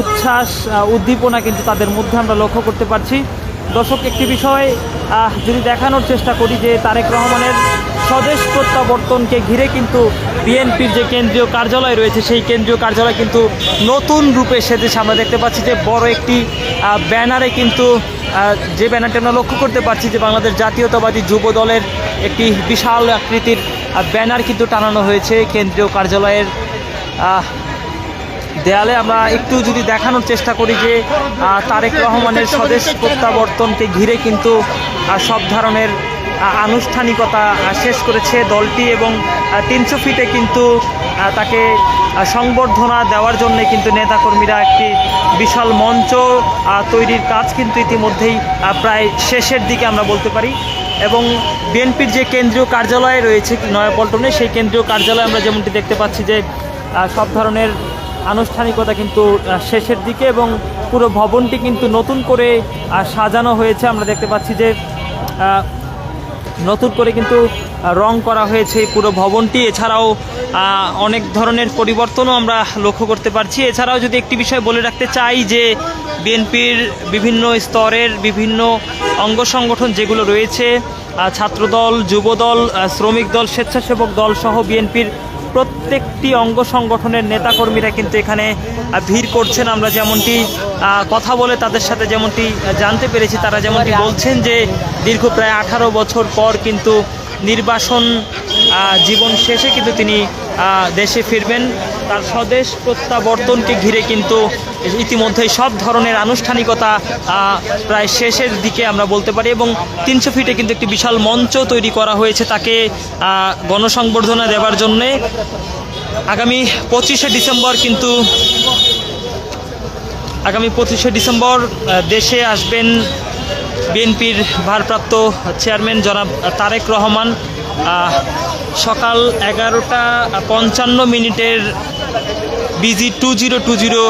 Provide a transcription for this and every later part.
উচ্ছ্বাস উদ্দীপনা কিন্তু তাদের মধ্যে আমরা লক্ষ্য করতে পারছি। দর্শক, একটি বিষয় যদি দেখানোর চেষ্টা করি যে তারেক রহমানের স্বদেশ প্রত্যাবর্তনকে ঘিরে কিন্তু বিএনপির যে কেন্দ্রীয় কার্যালয় রয়েছে, সেই কেন্দ্রীয় কার্যালয় কিন্তু নতুন রূপে সেজেছে আমরা দেখতে পাচ্ছি যে বড় একটি ব্যানারে কিন্তু যে ব্যানারটি আমরা লক্ষ্য করতে পারছি যে বাংলাদেশ জাতীয়তাবাদী যুব দলের একটি বিশাল আকৃতির ব্যানার কিন্তু টানানো হয়েছে কেন্দ্রীয় কার্যালয়ের দেয়ালে আমরা একটু যদি দেখানোর চেষ্টা করি যে তারেক রহমানের স্বদেশ প্রত্যাবর্তনকে ঘিরে কিন্তু সব ধরনের আনুষ্ঠানিকতা শেষ করেছে দলটি এবং তিনশো ফিটে কিন্তু তাকে সংবর্ধনা দেওয়ার জন্য কিন্তু নেতাকর্মীরা একটি বিশাল মঞ্চ তৈরির কাজ কিন্তু ইতিমধ্যেই প্রায় শেষের দিকে আমরা বলতে পারি। এবং বিএনপির যে কেন্দ্রীয় কার্যালয় রয়েছে নয়াপল্টনে, সেই কেন্দ্রীয় কার্যালয়ে আমরা যেমনটি দেখতে পাচ্ছি যে সব ধরনের আনুষ্ঠানিকতা কিন্তু শেষের দিকে এবং পুরো ভবনটি কিন্তু নতুন করে সাজানো হয়েছে। আমরা দেখতে পাচ্ছি যে নতুন করে কিন্তু রং করা হয়েছে পুরো ভবনটি। এছাড়াও অনেক ধরনের পরিবর্তনও আমরা লক্ষ্য করতে পারছি। এছাড়াও যদি একটি বিষয় বলে রাখতে চাই যে, বিএনপির বিভিন্ন স্তরের বিভিন্ন অঙ্গ সংগঠন যেগুলো রয়েছে ছাত্রদল, যুবদল শ্রমিক দল, স্বেচ্ছাসেবক দল সহ বিএনপির প্রত্যেকটি অঙ্গ সংগঠনের নেতাকর্মীরা কিন্তু এখানে ভিড় করছেন। আমরা যেমনটি কথা বলে তাদের সাথে যেমনটি জানতে পেরেছি, তারা যেমনটি বলছেন যে দীর্ঘ প্রায় আঠারো বছর পর কিন্তু নির্বাসন জীবন শেষে কিন্তু তিনি দেশে ফিরবেন। তার স্বদেশ প্রত্যাবর্তনকে ঘিরে কিন্তু ইতিমধ্যেই সব ধরনের আনুষ্ঠানিকতা প্রায় শেষের দিকে আমরা বলতে পারি এবং তিনশো ফিটে কিন্তু একটি বিশাল মঞ্চ তৈরি করা হয়েছে তাকে গণসংবর্ধনা দেওয়ার জন্যে। আগামী পঁচিশে ডিসেম্বর কিন্তু, আগামী পঁচিশে ডিসেম্বর দেশে আসবেন বিএনপির ভারপ্রাপ্ত চেয়ারম্যান জনাব তারেক রহমান। সকাল এগারোটা পঞ্চান্ন মিনিটের BG two zero two zero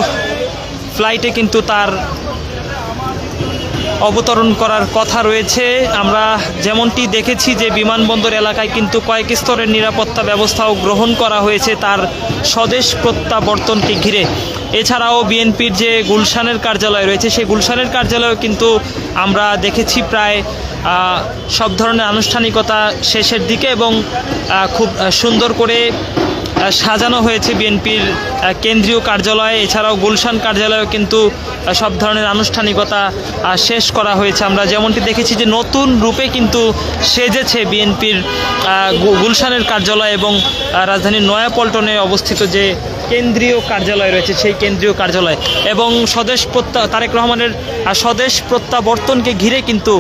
ফ্লাইটে কিন্তু তার অবতরণ করার কথা রয়েছে। আমরা যেমনটি দেখেছি যে বিমানবন্দর এলাকায় কিন্তু কয়েক স্তরের নিরাপত্তা ব্যবস্থাও গ্রহণ করা হয়েছে, তার স্বদেশ প্রত্যাবর্তনকে ঘিরে। এছাড়াও বিএনপির যে গুলশানের কার্যালয় রয়েছে, সেই গুলশানের কার্যালয়েও কিন্তু আমরা দেখেছি প্রায় সব ধরনের আনুষ্ঠানিকতা শেষের দিকে এবং খুব সুন্দর করে সাজানো হয়েছে বিএনপির কেন্দ্রীয় কার্যালয়, এছাড়াও গুলশান কার্যালয়েও কিন্তু সব ধরনের আনুষ্ঠানিকতা শেষ করা হয়েছে। আমরা যেমনটি দেখেছি যে নতুন রূপে কিন্তু সেজেছে বিএনপির গুলশানের কার্যালয় এবং রাজধানীর নয়াপল্টনে অবস্থিত যে কেন্দ্রীয় কার্যালয় রয়েছে, সেই কেন্দ্রীয় কার্যালয়। এবং স্বদেশ প্রত্যা, তারেক রহমানের স্বদেশ প্রত্যাবর্তনকে ঘিরে কিন্তু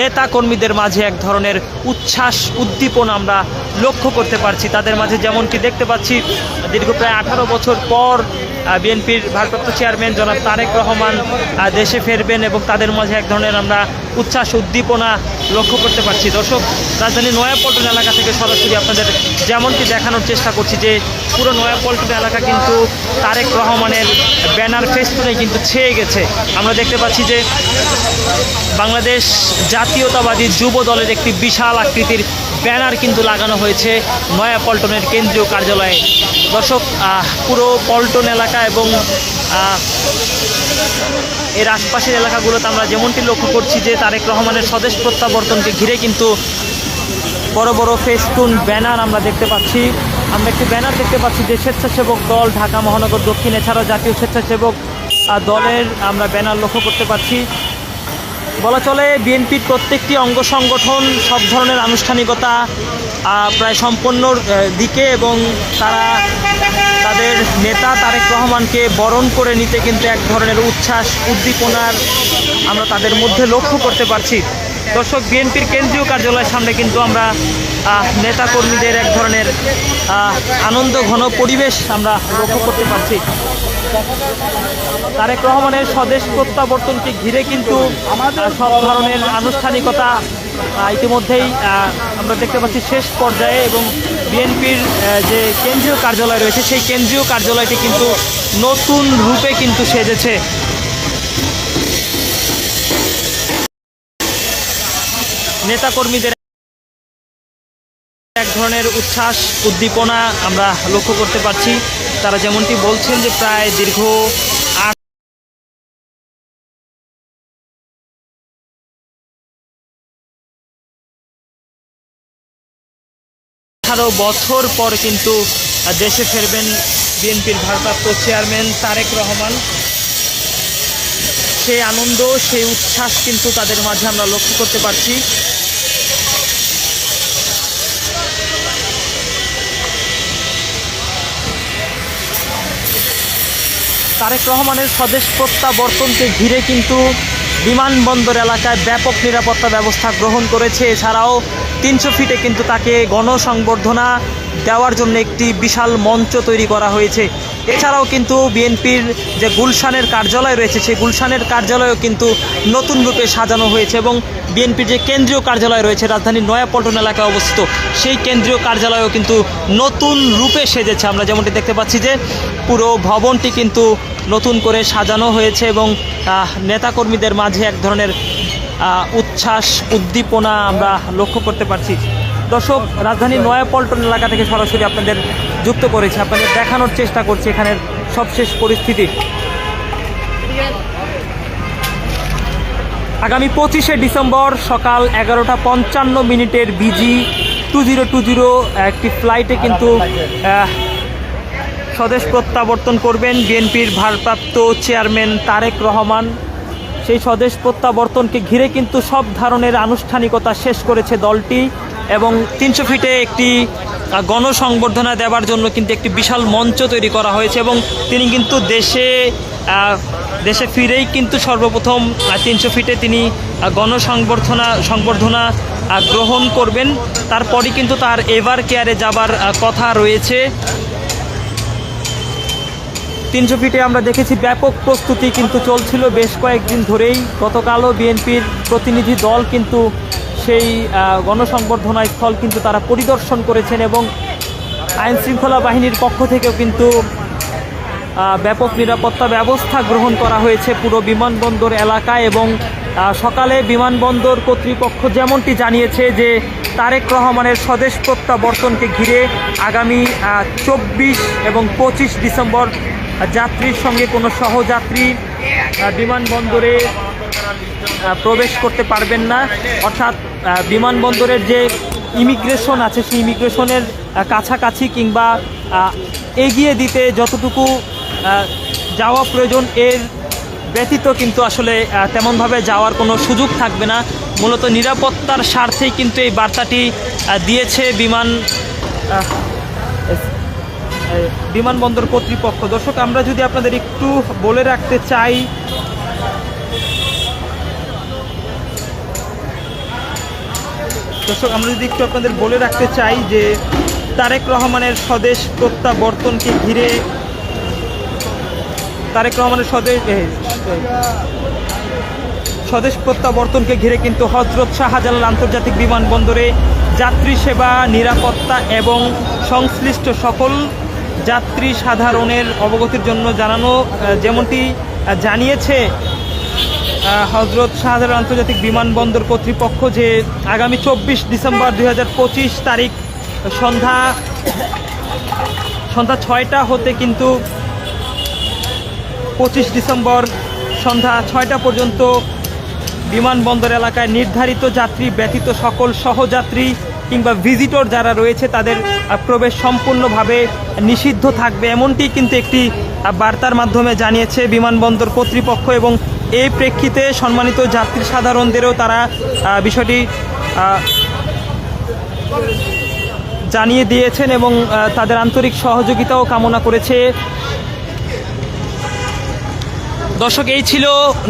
নেতা কর্মীদের মাঝে এক ধরনের উচ্ছ্বাস, উদ্দীপনা আমরা লক্ষ্য করতে পারছি। তাদের মাঝে যেমনটি দেখতে পাচ্ছি, দীর্ঘ প্রায় আঠারো বছর পর বিএনপির ভারপ্রাপ্ত চেয়ারম্যান জনাব তারেক রহমান দেশে ফিরবেন এবং তাদের মাঝে এক ধরনের আমরা উচ্ছ্বাস, উদ্দীপনা লক্ষ্য করতে পারছি। দর্শক রাজধানী নয়াপল্টন এলাকা থেকে সরাসরি আপনাদের যেমনটি দেখানোর চেষ্টা করছি যে, পুরো নয়াপল্টন এলাকা কিন্তু তারেক রহমানের ব্যানার ফেস্টুনে কিন্তু ছেয়ে গেছে। আমরা দেখতে পাচ্ছি যে, বাংলাদেশ জাতীয়তাবাদী যুব দলের একটি বিশাল আকৃতির ব্যানার কিন্তু লাগানো হয়েছে নয়াপল্টনের কেন্দ্রীয় কার্যালয়ে। দর্শক পুরো পল্টন এলাকা এবং এর আশপাশের এলাকাগুলোতে আমরা যেমনটি লক্ষ্য করছি যে তারেক রহমানের স্বদেশ প্রত্যাবর্তনকে ঘিরে কিন্তু বড় বড় ফেস্টুন ব্যানার আমরা দেখতে পাচ্ছি। আমরা একটি ব্যানার দেখতে পাচ্ছি যে স্বেচ্ছাসেবক দল ঢাকা মহানগর দক্ষিণ, এছাড়াও জাতীয় স্বেচ্ছাসেবক দলের আমরা ব্যানার লক্ষ্য করতে পারছি বলা চলে, বিএনপির প্রত্যেকটি অঙ্গ সংগঠন, সব ধরনের আনুষ্ঠানিকতা প্রায় সম্পন্ন দিকে এবং তারা তাদের নেতা তারেক রহমানকে বরণ করে নিতে কিন্তু এক ধরনের উচ্ছ্বাস, উদ্দীপনার আমরা তাদের মধ্যে লক্ষ্য করতে পারছি। দর্শক বিএনপির কেন্দ্রীয় কার্যালয়ের সামনে কিন্তু আমরা আহ, নেতাকর্মীদের এক ধরনের আনন্দ ঘন পরিবেশ আমরা লক্ষ্য করতে পারছি। তারেক রহমানের স্বদেশ প্রত্যাবর্তনকে ঘিরে কিন্তু সব ধরনের আনুষ্ঠানিকতা ইতিমধ্যেই আমরা দেখতে পাচ্ছি শেষ পর্যায়ে এবং বিএনপির যে কেন্দ্রীয় কার্যালয় রয়েছে সেই কেন্দ্রীয় কার্যালয়টি কিন্তু নতুন রূপে কিন্তু সেজেছে। নেতাকর্মীদের এক ধরনের উচ্ছ্বাস, উদ্দীপনা আমরা লক্ষ্য করতে পারছি। তারা যেমনটি বলছেন যে প্রায় দীর্ঘ আট আঠারো বছর পর কিন্তু দেশে ফেরবেন বিএনপির ভারপ্রাপ্ত চেয়ারম্যান তারেক রহমান। সেই আনন্দ, সেই উচ্ছ্বাস কিন্তু তাদের মাঝে আমরা লক্ষ্য করতে পারছি। তারেক রহমানের স্বদেশ প্রত্যাবর্তনকে ঘিরে কিন্তু বিমানবন্দর এলাকায় ব্যাপক নিরাপত্তা ব্যবস্থা গ্রহণ করেছে। এছাড়াও তিনশো ফিটে কিন্তু তাকে গণসংবর্ধনা দেওয়ার জন্য একটি বিশাল মঞ্চ তৈরি করা হয়েছে। এছাড়াও কিন্তু বিএনপির যে গুলশানের কার্যালয় রয়েছে, সেই গুলশানের কার্যালয়ও কিন্তু নতুন রূপে সাজানো হয়েছে এবং বিএনপির যে কেন্দ্রীয় কার্যালয় রয়েছে রাজধানীর নয়াপল্টন এলাকায় অবস্থিত, সেই কেন্দ্রীয় কার্যালয়ও কিন্তু নতুন রূপে সেজেছে। আমরা যেমনটি দেখতে পাচ্ছি যে পুরো ভবনটি কিন্তু নতুন করে সাজানো হয়েছে এবং নেতাকর্মীদের মাঝে এক ধরনের উচ্ছ্বাস, উদ্দীপনা আমরা লক্ষ্য করতে পারছি। দর্শক রাজধানীর নয়াপল্টন এলাকা থেকে সরাসরি আপনাদের যুক্ত করেছে। আপনাদের দেখানোর চেষ্টা করছি এখানের সবশেষ পরিস্থিতি। আগামী পঁচিশে ডিসেম্বর সকাল এগারোটা পঞ্চান্ন মিনিটের BG two zero two zero, একটি ফ্লাইটে কিন্তু স্বদেশ প্রত্যাবর্তন করবেন বিএনপির ভারপ্রাপ্ত চেয়ারম্যান তারেক রহমান। সেই স্বদেশ প্রত্যাবর্তনকে ঘিরে কিন্তু সব ধরনের আনুষ্ঠানিকতা শেষ করেছে দলটি। এবং তিনশো ফিটে একটি গণসংবর্ধনা দেওয়ার জন্য কিন্তু একটি বিশাল মঞ্চ তৈরি করা হয়েছে এবং তিনি কিন্তু দেশে দেশে ফিরেই কিন্তু সর্বপ্রথম তিনশো ফিটে তিনি গণসংবর্ধনা, সংবর্ধনা গ্রহণ করবেন। তারপরই কিন্তু তার এভার কেয়ারে যাবার কথা রয়েছে। তিনশো ফিটে আমরা দেখেছি ব্যাপক প্রস্তুতি কিন্তু চলছিল বেশ কয়েকদিন ধরেই। গতকালও বিএনপির প্রতিনিধি দল কিন্তু সেই গণসংবর্ধনা স্থল কিন্তু তারা পরিদর্শন করেছেন এবং আইন শৃঙ্খলা বাহিনীর পক্ষ থেকেও কিন্তু ব্যাপক নিরাপত্তা ব্যবস্থা গ্রহণ করা হয়েছে পুরো বিমানবন্দর এলাকায় এবং সকালে বিমানবন্দর কর্তৃপক্ষ যেমনটি জানিয়েছে যে তারেক রহমানের স্বদেশ প্রত্যাবর্তনকে ঘিরে আগামী চব্বিশ এবং পঁচিশ ডিসেম্বর যাত্রীর সঙ্গে কোনো সহযাত্রী বিমানবন্দরে প্রবেশ করতে পারবেন না। অর্থাৎ বিমানবন্দরের যে ইমিগ্রেশন আছে, সেই ইমিগ্রেশনের কাছাকাছি কিংবা এগিয়ে দিতে যতটুকু যাওয়া প্রয়োজন, এর ব্যতীত কিন্তু আসলে তেমনভাবে যাওয়ার কোনো সুযোগ থাকবে না। মূলত নিরাপত্তার স্বার্থেই কিন্তু এই বার্তাটি দিয়েছে বিমান বিমানবন্দর কর্তৃপক্ষ। দর্শক, আমরা যদি আপনাদের একটু বলে রাখতে চাই দর্শক, আমরা যদি একটু আপনাদের বলে রাখতে চাই যে তারেক রহমানের স্বদেশ প্রত্যাবর্তনকে ঘিরে, তারেক রহমানের স্বদেশ স্বদেশ প্রত্যাবর্তনকে ঘিরে কিন্তু হজরত শাহজালাল আন্তর্জাতিক বিমানবন্দরে যাত্রী সেবা, নিরাপত্তা এবং সংশ্লিষ্ট সকল যাত্রী সাধারণের অবগতির জন্য জানানো যেমনটি জানিয়েছে হজরত শাহজাহান আন্তর্জাতিক বিমানবন্দর কর্তৃপক্ষ যে আগামী চব্বিশ ডিসেম্বর দু হাজার পঁচিশ তারিখ সন্ধ্যা সন্ধ্যা ছয়টা হতে কিন্তু পঁচিশ ডিসেম্বর সন্ধ্যা ছয়টা পর্যন্ত বিমানবন্দর এলাকায় নির্ধারিত যাত্রী ব্যতীত সকল সহযাত্রী কিংবা ভিজিটর যারা রয়েছে, তাদের প্রবেশ সম্পূর্ণভাবে নিষিদ্ধ থাকবে। এমনটি কিন্তু একটি বার্তার মাধ্যমে জানিয়েছে বিমানবন্দর কর্তৃপক্ষ এবং এই প্রেক্ষিতে সম্মানিত যাত্রী সাধারণদেরও তারা বিষয়টি জানিয়ে দিয়েছেন এবং তাদের আন্তরিক সহযোগিতাও কামনা করেছে। দর্শক, এই ছিল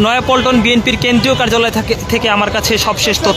নয়াপল্টন বিএনপির কেন্দ্রীয় কার্যালয় থেকে আমার কাছে সবশেষ